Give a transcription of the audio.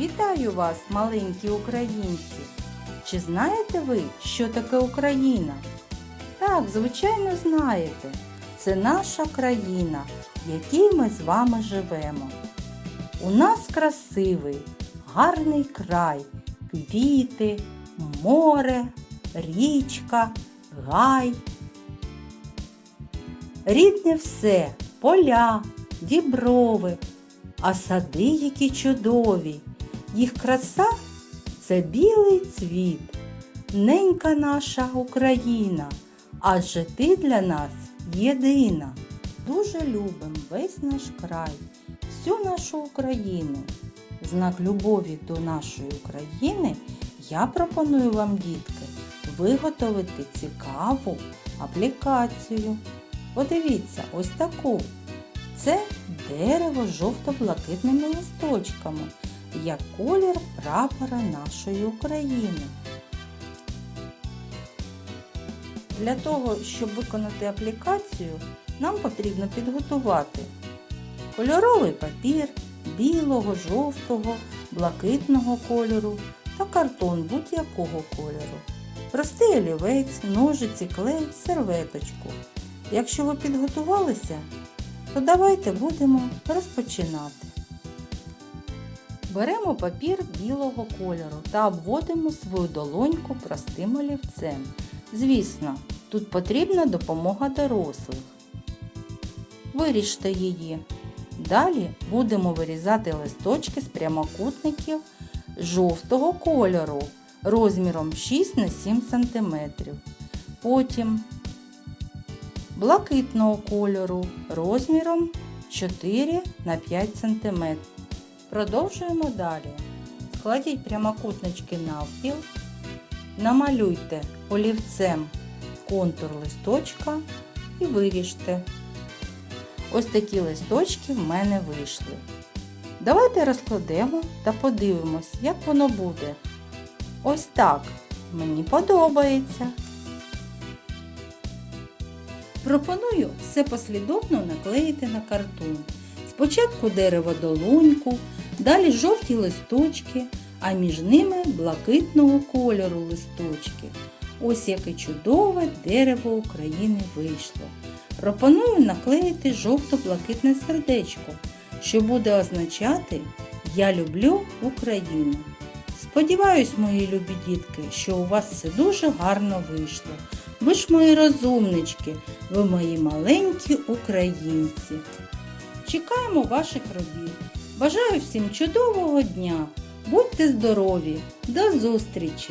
Вітаю вас, маленькі українці! Чи знаєте ви, що таке Україна? Так, звичайно, знаєте. Це наша країна, в якій ми з вами живемо. У нас красивий, гарний край, квіти, море, річка, гай. Рідне все, поля, діброви, а сади які чудові. Їх краса це білий цвіт, ненька наша Україна, адже ти для нас єдина. Дуже любим весь наш край, всю нашу Україну. В знак любові до нашої України я пропоную вам, дітки, виготовити цікаву аплікацію. Подивіться, ось таку. Це дерево з жовто-блакитними листочками, як колір прапора нашої України. Для того, щоб виконати аплікацію, нам потрібно підготувати кольоровий папір білого, жовтого, блакитного кольору та картон будь-якого кольору, простий олівець, ножиці, клей, серветочку. Якщо ви підготувалися, то давайте будемо розпочинати. Беремо папір білого кольору та обводимо свою долоньку простим олівцем. Звісно, тут потрібна допомога дорослих. Виріжте її. Далі будемо вирізати листочки з прямокутників жовтого кольору розміром 6 на 7 см. Потім блакитного кольору розміром 4 на 5 см. Продовжуємо далі. Складіть прямокутнички навпіл, намалюйте олівцем контур листочка і виріжте. Ось такі листочки в мене вийшли. Давайте розкладемо та подивимось, як воно буде. Ось так. Мені подобається. Пропоную все послідовно наклеїти на картон. Спочатку дерево долоньку, далі жовті листочки, а між ними блакитного кольору листочки. Ось яке чудове дерево України вийшло. Пропоную наклеїти жовто-блакитне сердечко, що буде означати Я люблю Україну. Сподіваюсь, мої любі дітки, що у вас все дуже гарно вийшло. Ви ж мої розумнички, ви мої маленькі українці. Чекаємо ваших робіт. Бажаю всім чудового дня. Будьте здорові! До зустрічі!